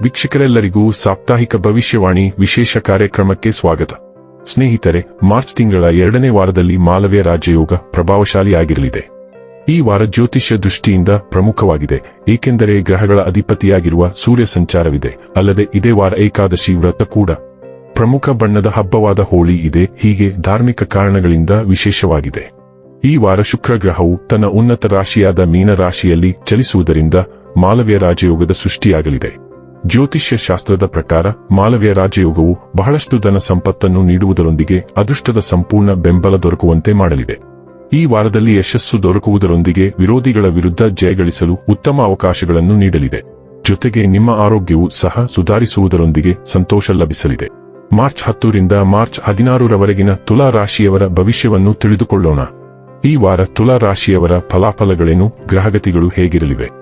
ವೀಕ್ಷಕರೆಲ್ಲರಿಗೂ ಸಾಪ್ತಾಹಿಕ ಭವಿಷ್ಯವಾಣಿ ವಿಶೇಷ ಕಾರ್ಯಕ್ರಮಕ್ಕೆ ಸ್ವಾಗತ. ಸ್ನೇಹಿತರೆ, ಮಾರ್ಚ್ ತಿಂಗಳ ಎರಡನೇ ವಾರದಲ್ಲಿ ಮಾಲವ್ಯ ರಾಜಯೋಗ ಪ್ರಭಾವಶಾಲಿಯಾಗಿರಲಿದೆ. ಈ ವಾರ ಜ್ಯೋತಿಷ್ಯ ದೃಷ್ಟಿಯಿಂದ ಪ್ರಮುಖವಾಗಿದೆ, ಏಕೆಂದರೆ ಗ್ರಹಗಳ ಅಧಿಪತಿಯಾಗಿರುವ ಸೂರ್ಯ ಸಂಚಾರವಿದೆ, ಅಲ್ಲದೆ ಇದೇ ವಾರ ಏಕಾದಶಿ ವ್ರತ ಕೂಡ. ಪ್ರಮುಖ ಬಣ್ಣದ ಹಬ್ಬವಾದ ಹೋಳಿ ಇದೆ, ಹೀಗೆ ಧಾರ್ಮಿಕ ಕಾರಣಗಳಿಂದ ವಿಶೇಷವಾಗಿದೆ. ಈ ವಾರ ಶುಕ್ರ ಗ್ರಹವು ತನ್ನ ಉನ್ನತ ರಾಶಿಯಾದ ಮೀನ ರಾಶಿಯಲ್ಲಿ ಚಲಿಸುವುದರಿಂದ ಮಾಲವ್ಯ ರಾಜಯೋಗದ ಸೃಷ್ಟಿಯಾಗಲಿದೆ. ಜ್ಯೋತಿಷ್ಯ ಶಾಸ್ತ್ರದ ಪ್ರಕಾರ ಮಾಲವ್ಯ ರಾಜಯೋಗವು ಬಹಳಷ್ಟು ಧನ ಸಂಪತ್ತನ್ನು ನೀಡುವುದರೊಂದಿಗೆ ಅದೃಷ್ಟದ ಸಂಪೂರ್ಣ ಬೆಂಬಲ ದೊರಕುವಂತೆ ಮಾಡಲಿದೆ. ಈ ವಾರದಲ್ಲಿ ಯಶಸ್ಸು ದೊರಕುವುದರೊಂದಿಗೆ ವಿರೋಧಿಗಳ ವಿರುದ್ಧ ಜಯಗಳಿಸಲು ಉತ್ತಮ ಅವಕಾಶಗಳನ್ನು ನೀಡಲಿದೆ. ಜೊತೆಗೆ ನಿಮ್ಮ ಆರೋಗ್ಯವು ಸಹ ಸುಧಾರಿಸುವುದರೊಂದಿಗೆ ಸಂತೋಷ ಲಭಿಸಲಿದೆ. ಮಾರ್ಚ್ ಹತ್ತರಿಂದ ಮಾರ್ಚ್ ಹದಿನಾರರವರೆಗಿನ ತುಲಾ ರಾಶಿಯವರ ಭವಿಷ್ಯವನ್ನು ತಿಳಿದುಕೊಳ್ಳೋಣ. ಈ ವಾರ ತುಲಾ ರಾಶಿಯವರ ಫಲಾಫಲಗಳೇನು, ಗ್ರಹಗತಿಗಳು ಹೇಗಿರಲಿವೆ?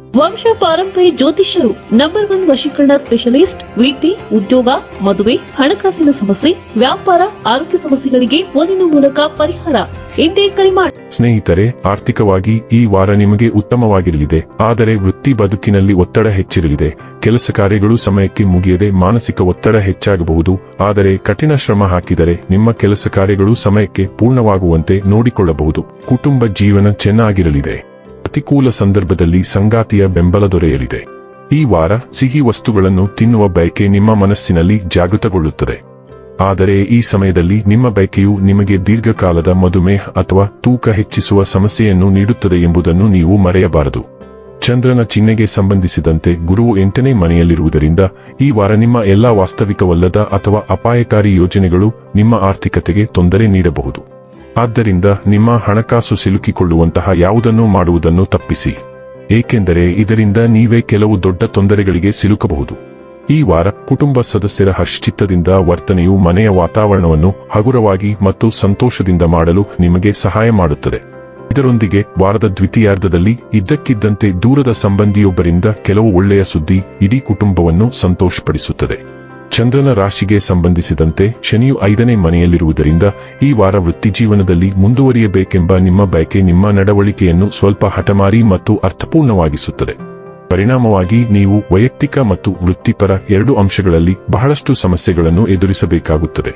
ವಂಶ ಪಾರಂಪರ್ಯ ಜ್ಯೋತಿಷ್ಯರು ನಂಬರ್ ಒನ್ ವಶೀಕರಣ ಸ್ಪೆಷಲಿಸ್ಟ್ ವೃತ್ತಿ ಉದ್ಯೋಗ, ಮದುವೆ, ಹಣಕಾಸಿನ ಸಮಸ್ಯೆ, ವ್ಯಾಪಾರ, ಆರೋಗ್ಯ ಸಮಸ್ಯೆಗಳಿಗೆ ಫೋನಿನ ಮೂಲಕ ಪರಿಹಾರ. ಎಂದೇ ಕರೆ ಮಾಡಿ ಸ್ನೇಹಿತರೆ, ಆರ್ಥಿಕವಾಗಿ ಈ ವಾರ ನಿಮಗೆ ಉತ್ತಮವಾಗಿರಲಿದೆ. ಆದರೆ ವೃತ್ತಿ ಬದುಕಿನಲ್ಲಿ ಒತ್ತಡ ಹೆಚ್ಚಿರಲಿದೆ. ಕೆಲಸ ಕಾರ್ಯಗಳು ಸಮಯಕ್ಕೆ ಮುಗಿಯದೆ ಮಾನಸಿಕ ಒತ್ತಡ ಹೆಚ್ಚಾಗಬಹುದು. ಆದರೆ ಕಠಿಣ ಶ್ರಮ ಹಾಕಿದರೆ ನಿಮ್ಮ ಕೆಲಸ ಕಾರ್ಯಗಳು ಸಮಯಕ್ಕೆ ಪೂರ್ಣವಾಗುವಂತೆ ನೋಡಿಕೊಳ್ಳಬಹುದು. ಕುಟುಂಬ ಜೀವನ ಚೆನ್ನಾಗಿರಲಿದೆ. ಪ್ರತಿಕೂಲ ಸಂದರ್ಭದಲ್ಲಿ ಸಂಗಾತಿಯ ಬೆಂಬಲ ದೊರೆಯಲಿದೆ. ಈ ವಾರ ಸಿಹಿ ವಸ್ತುಗಳನ್ನು ತಿನ್ನುವ ಬಯಕೆ ನಿಮ್ಮ ಮನಸ್ಸಿನಲ್ಲಿ ಜಾಗೃತಗೊಳ್ಳುತ್ತದೆ. ಆದರೆ ಈ ಸಮಯದಲ್ಲಿ ನಿಮ್ಮ ಬಯಕೆಯು ನಿಮಗೆ ದೀರ್ಘಕಾಲದ ಮಧುಮೇಹ ಅಥವಾ ತೂಕ ಹೆಚ್ಚಿಸುವ ಸಮಸ್ಯೆಯನ್ನು ನೀಡುತ್ತದೆ ಎಂಬುದನ್ನು ನೀವು ಮರೆಯಬಾರದು. ಚಂದ್ರನ ಚಿಹ್ನೆಗೆ ಸಂಬಂಧಿಸಿದಂತೆ ಗುರುವು ಎಂಟನೇ ಮನೆಯಲ್ಲಿರುವುದರಿಂದ ಈ ವಾರ ನಿಮ್ಮ ಎಲ್ಲಾ ವಾಸ್ತವಿಕವಲ್ಲದ ಅಥವಾ ಅಪಾಯಕಾರಿ ಯೋಜನೆಗಳು ನಿಮ್ಮ ಆರ್ಥಿಕತೆಗೆ ತೊಂದರೆ ನೀಡಬಹುದು. ಆದ್ದರಿಂದ ನಿಮ್ಮ ಹಣಕಾಸು ಸಿಲುಕಿಕೊಳ್ಳುವಂತಹ ಯಾವುದನ್ನೂ ಮಾಡುವುದನ್ನು ತಪ್ಪಿಸಿ. ಏಕೆಂದರೆ ಇದರಿಂದ ನೀವೇ ಕೆಲವು ದೊಡ್ಡ ತೊಂದರೆಗಳಿಗೆ ಸಿಲುಕಬಹುದು. ಈ ವಾರ ಕುಟುಂಬ ಸದಸ್ಯರ ಹರ್ಷಚಿತ್ತದಿಂದ ವರ್ತನೆಯು ಮನೆಯ ವಾತಾವರಣವನ್ನು ಹಗುರವಾಗಿ ಮತ್ತು ಸಂತೋಷದಿಂದ ಮಾಡಲು ನಿಮಗೆ ಸಹಾಯ ಮಾಡುತ್ತದೆ. ಇದರೊಂದಿಗೆ ವಾರದ ದ್ವಿತೀಯಾರ್ಧದಲ್ಲಿ ಇದ್ದಕ್ಕಿದ್ದಂತೆ ದೂರದ ಸಂಬಂಧಿಯೊಬ್ಬರಿಂದ ಕೆಲವು ಒಳ್ಳೆಯ ಸುದ್ದಿ ಇಡೀ ಕುಟುಂಬವನ್ನು ಸಂತೋಷಪಡಿಸುತ್ತದೆ. ಚಂದ್ರನ ರಾಶಿಗೆ ಸಂಬಂಧಿಸಿದಂತೆ ಶನಿಯು ಐದನೇ ಮನೆಯಲ್ಲಿರುವುದರಿಂದ ಈ ವಾರ ವೃತ್ತಿಜೀವನದಲ್ಲಿ ಮುಂದುವರಿಯಬೇಕೆಂಬ ನಿಮ್ಮ ಬಯಕೆ ನಿಮ್ಮ ನಡವಳಿಕೆಯನ್ನು ಸ್ವಲ್ಪ ಹಠಮಾರಿ ಮತ್ತು ಅರ್ಥಪೂರ್ಣವಾಗಿಸುತ್ತದೆ. ಪರಿಣಾಮವಾಗಿ ನೀವು ವೈಯಕ್ತಿಕ ಮತ್ತು ವೃತ್ತಿಪರ ಎರಡು ಅಂಶಗಳಲ್ಲಿ ಬಹಳಷ್ಟು ಸಮಸ್ಯೆಗಳನ್ನು ಎದುರಿಸಬೇಕಾಗುತ್ತದೆ.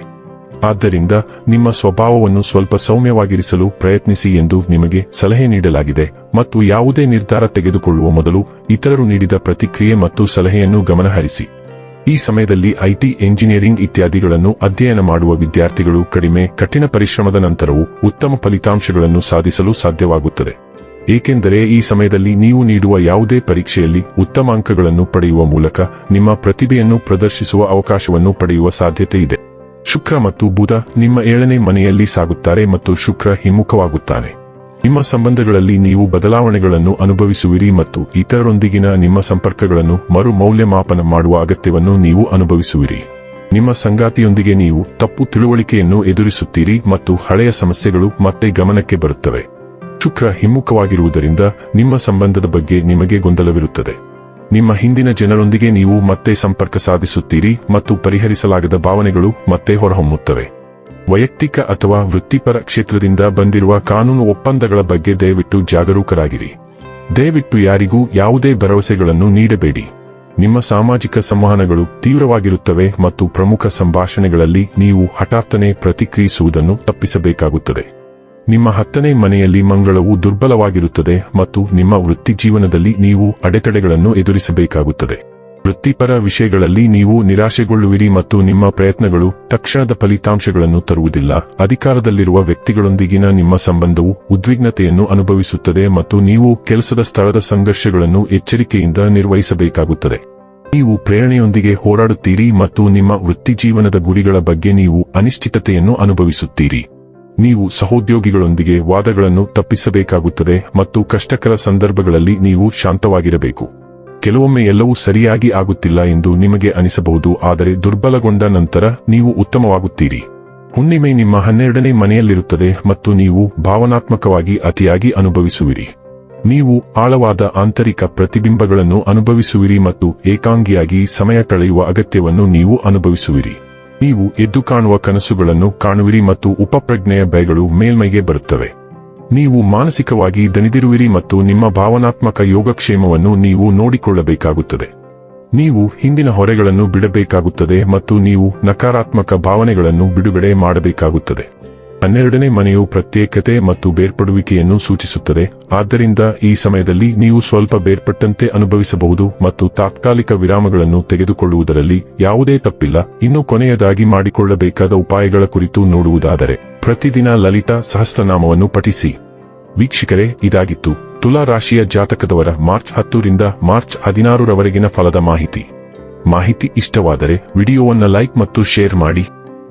ಆದ್ದರಿಂದ ನಿಮ್ಮ ಸ್ವಭಾವವನ್ನು ಸ್ವಲ್ಪ ಸೌಮ್ಯವಾಗಿರಿಸಲು ಪ್ರಯತ್ನಿಸಿ ಎಂದು ನಿಮಗೆ ಸಲಹೆ ನೀಡಲಾಗಿದೆ ಮತ್ತು ಯಾವುದೇ ನಿರ್ಧಾರ ತೆಗೆದುಕೊಳ್ಳುವ ಮೊದಲು ಇತರರು ನೀಡಿದ ಪ್ರತಿಕ್ರಿಯೆ ಮತ್ತು ಸಲಹೆಯನ್ನು ಗಮನಹರಿಸಿ. ಈ ಸಮಯದಲ್ಲಿ ಐಟಿ ಎಂಜಿನಿಯರಿಂಗ್ ಇತ್ಯಾದಿಗಳನ್ನು ಅಧ್ಯಯನ ಮಾಡುವ ವಿದ್ಯಾರ್ಥಿಗಳು ಕಡಿಮೆ ಕಠಿಣ ಪರಿಶ್ರಮದ ನಂತರವೂ ಉತ್ತಮ ಫಲಿತಾಂಶಗಳನ್ನು ಸಾಧಿಸಲು ಸಾಧ್ಯವಾಗುತ್ತದೆ. ಏಕೆಂದರೆ ಈ ಸಮಯದಲ್ಲಿ ನೀವು ನೀಡುವ ಯಾವುದೇ ಪರೀಕ್ಷೆಯಲ್ಲಿ ಉತ್ತಮ ಅಂಕಗಳನ್ನು ಪಡೆಯುವ ಮೂಲಕ ನಿಮ್ಮ ಪ್ರತಿಭೆಯನ್ನು ಪ್ರದರ್ಶಿಸುವ ಅವಕಾಶವನ್ನು ಪಡೆಯುವ ಸಾಧ್ಯತೆ ಇದೆ. ಶುಕ್ರ ಮತ್ತು ಬುಧ ನಿಮ್ಮ ಏಳನೇ ಮನೆಯಲ್ಲಿ ಸಾಗುತ್ತಾರೆ ಮತ್ತು ಶುಕ್ರ ಹಿಮ್ಮುಖವಾಗುತ್ತಾನೆ. ನಿಮ್ಮ ಸಂಬಂಧಗಳಲ್ಲಿ ನೀವು ಬದಲಾವಣೆಗಳನ್ನು ಅನುಭವಿಸುವಿರಿ ಮತ್ತು ಇತರರೊಂದಿಗಿನ ನಿಮ್ಮ ಸಂಪರ್ಕಗಳನ್ನು ಮರು ಮೌಲ್ಯಮಾಪನ ಮಾಡುವ ಅಗತ್ಯವನ್ನು ನೀವು ಅನುಭವಿಸುವಿರಿ. ನಿಮ್ಮ ಸಂಗಾತಿಯೊಂದಿಗೆ ನೀವು ತಪ್ಪು ತಿಳುವಳಿಕೆಯನ್ನು ಎದುರಿಸುತ್ತೀರಿ ಮತ್ತು ಹಳೆಯ ಸಮಸ್ಯೆಗಳು ಮತ್ತೆ ಗಮನಕ್ಕೆ ಬರುತ್ತವೆ. ಶುಕ್ರ ಹಿಮ್ಮುಖವಾಗಿರುವುದರಿಂದ ನಿಮ್ಮ ಸಂಬಂಧದ ಬಗ್ಗೆ ನಿಮಗೆ ಗೊಂದಲವಿರುತ್ತದೆ. ನಿಮ್ಮ ಹಿಂದಿನ ಜನರೊಂದಿಗೆ ನೀವು ಮತ್ತೆ ಸಂಪರ್ಕ ಸಾಧಿಸುತ್ತೀರಿ ಮತ್ತು ಪರಿಹರಿಸಲಾಗದ ಭಾವನೆಗಳು ಮತ್ತೆ ಹೊರಹೊಮ್ಮುತ್ತವೆ. ವೈಯಕ್ತಿಕ ಅಥವಾ ವೃತ್ತಿಪರ ಕ್ಷೇತ್ರದಿಂದ ಬಂದಿರುವ ಕಾನೂನು ಒಪ್ಪಂದಗಳ ಬಗ್ಗೆ ದಯವಿಟ್ಟು ಜಾಗರೂಕರಾಗಿರಿ. ದಯವಿಟ್ಟು ಯಾರಿಗೂ ಯಾವುದೇ ಭರವಸೆಗಳನ್ನು ನೀಡಬೇಡಿ. ನಿಮ್ಮ ಸಾಮಾಜಿಕ ಸಂವಹನಗಳು ತೀವ್ರವಾಗಿರುತ್ತವೆ ಮತ್ತು ಪ್ರಮುಖ ಸಂಭಾಷಣೆಗಳಲ್ಲಿ ನೀವು ಹಠಾತ್ತನೆ ಪ್ರತಿಕ್ರಿಯಿಸುವುದನ್ನು ತಪ್ಪಿಸಬೇಕಾಗುತ್ತದೆ. ನಿಮ್ಮ ಹತ್ತನೇ ಮನೆಯಲ್ಲಿ ಮಂಗಳವು ದುರ್ಬಲವಾಗಿರುತ್ತದೆ ಮತ್ತು ನಿಮ್ಮ ವೃತ್ತಿ ಜೀವನದಲ್ಲಿ ನೀವು ಅಡೆತಡೆಗಳನ್ನು ಎದುರಿಸಬೇಕಾಗುತ್ತದೆ. ವೃತ್ತಿಪರ ವಿಷಯಗಳಲ್ಲಿ ನೀವು ನಿರಾಶೆಗೊಳ್ಳುವಿರಿ ಮತ್ತು ನಿಮ್ಮ ಪ್ರಯತ್ನಗಳು ತಕ್ಷಣದ ಫಲಿತಾಂಶಗಳನ್ನು ತರುವುದಿಲ್ಲ. ಅಧಿಕಾರದಲ್ಲಿರುವ ವ್ಯಕ್ತಿಗಳೊಂದಿಗಿನ ನಿಮ್ಮ ಸಂಬಂಧವು ಉದ್ವಿಗ್ನತೆಯನ್ನು ಅನುಭವಿಸುತ್ತದೆ ಮತ್ತು ನೀವು ಕೆಲಸದ ಸ್ಥಳದ ಸಂಘರ್ಷಗಳನ್ನು ಎಚ್ಚರಿಕೆಯಿಂದ ನಿರ್ವಹಿಸಬೇಕಾಗುತ್ತದೆ. ನೀವು ಪ್ರೇರಣೆಯೊಂದಿಗೆ ಹೋರಾಡುತ್ತೀರಿ ಮತ್ತು ನಿಮ್ಮ ವೃತ್ತಿಜೀವನದ ಗುರಿಗಳ ಬಗ್ಗೆ ನೀವು ಅನಿಶ್ಚಿತತೆಯನ್ನು ಅನುಭವಿಸುತ್ತೀರಿ. ನೀವು ಸಹೋದ್ಯೋಗಿಗಳೊಂದಿಗೆ ವಾದಗಳನ್ನು ತಪ್ಪಿಸಬೇಕಾಗುತ್ತದೆ ಮತ್ತು ಕಷ್ಟಕರ ಸಂದರ್ಭಗಳಲ್ಲಿ ನೀವು ಶಾಂತವಾಗಿರಬೇಕು. ಕೆಲವೊಮ್ಮೆ ಎಲ್ಲವೂ ಸರಿಯಾಗಿ ಆಗುತ್ತಿಲ್ಲ ಎಂದು ನಿಮಗೆ ಅನಿಸಬಹುದು, ಆದರೆ ದುರ್ಬಲಗೊಂಡ ನಂತರ ನೀವು ಉತ್ತಮವಾಗುತ್ತೀರಿ. ಹುಣ್ಣಿಮೆ ನಿಮ್ಮ ಹನ್ನೆರಡನೇ ಮನೆಯಲ್ಲಿರುತ್ತದೆ ಮತ್ತು ನೀವು ಭಾವನಾತ್ಮಕವಾಗಿ ಅತಿಯಾಗಿ ಅನುಭವಿಸುವಿರಿ. ನೀವು ಆಳವಾದ ಆಂತರಿಕ ಪ್ರತಿಬಿಂಬಗಳನ್ನು ಅನುಭವಿಸುವಿರಿ ಮತ್ತು ಏಕಾಂಗಿಯಾಗಿ ಸಮಯ ಕಳೆಯುವ ಅಗತ್ಯವನ್ನು ನೀವು ಅನುಭವಿಸುವಿರಿ. ನೀವು ಎದ್ದು ಕಾಣುವ ಕನಸುಗಳನ್ನು ಕಾಣುವಿರಿ ಮತ್ತು ಉಪಪ್ರಜ್ಞೆಯ ಭಯಗಳು ಮೇಲ್ಮೈಗೆ ಬರುತ್ತವೆ. ನೀವು ಮಾನಸಿಕವಾಗಿ ದಣಿದಿರುವಿರಿ ಮತ್ತು ನಿಮ್ಮ ಭಾವನಾತ್ಮಕ ಯೋಗಕ್ಷೇಮವನ್ನು ನೀವು ನೋಡಿಕೊಳ್ಳಬೇಕಾಗುತ್ತದೆ. ನೀವು ಹಿಂದಿನ ಹೊರೆಗಳನ್ನು ಬಿಡಬೇಕಾಗುತ್ತದೆ ಮತ್ತು ನೀವು ನಕಾರಾತ್ಮಕ ಭಾವನೆಗಳನ್ನು ಬಿಡುಗಡೆ ಮಾಡಬೇಕಾಗುತ್ತದೆ. ಹನ್ನೆರಡನೇ ಮನೆಯು ಪ್ರತ್ಯೇಕತೆ ಮತ್ತು ಬೇರ್ಪಡುವಿಕೆಯನ್ನು ಸೂಚಿಸುತ್ತದೆ. ಆದ್ದರಿಂದ ಈ ಸಮಯದಲ್ಲಿ ನೀವು ಸ್ವಲ್ಪ ಬೇರ್ಪಟ್ಟಂತೆ ಅನುಭವಿಸಬಹುದು ಮತ್ತು ತಾತ್ಕಾಲಿಕ ವಿರಾಮಗಳನ್ನು ತೆಗೆದುಕೊಳ್ಳುವುದರಲ್ಲಿ ಯಾವುದೇ ತಪ್ಪಿಲ್ಲ. ಇನ್ನು ಕೊನೆಯದಾಗಿ ಮಾಡಿಕೊಳ್ಳಬೇಕಾದ ಉಪಾಯಗಳ ಕುರಿತು ನೋಡುವುದಾದರೆ, ಪ್ರತಿದಿನ ಲಲಿತಾ ಸಹಸ್ರನಾಮವನ್ನು ಪಠಿಸಿ. ವೀಕ್ಷಕರೇ, ಇದಾಗಿತ್ತು. ತುಲಾ ರಾಶಿಯ ಜಾತಕದವರ ಮಾರ್ಚ್ ಹತ್ತರಿಂದ ಮಾರ್ಚ್ ಹದಿನಾರರವರೆಗಿನ ಫಲದ ಮಾಹಿತಿ. ಮಾಹಿತಿ ಇಷ್ಟವಾದರೆ ವಿಡಿಯೋವನ್ನು ಲೈಕ್ ಮತ್ತು ಶೇರ್ ಮಾಡಿ.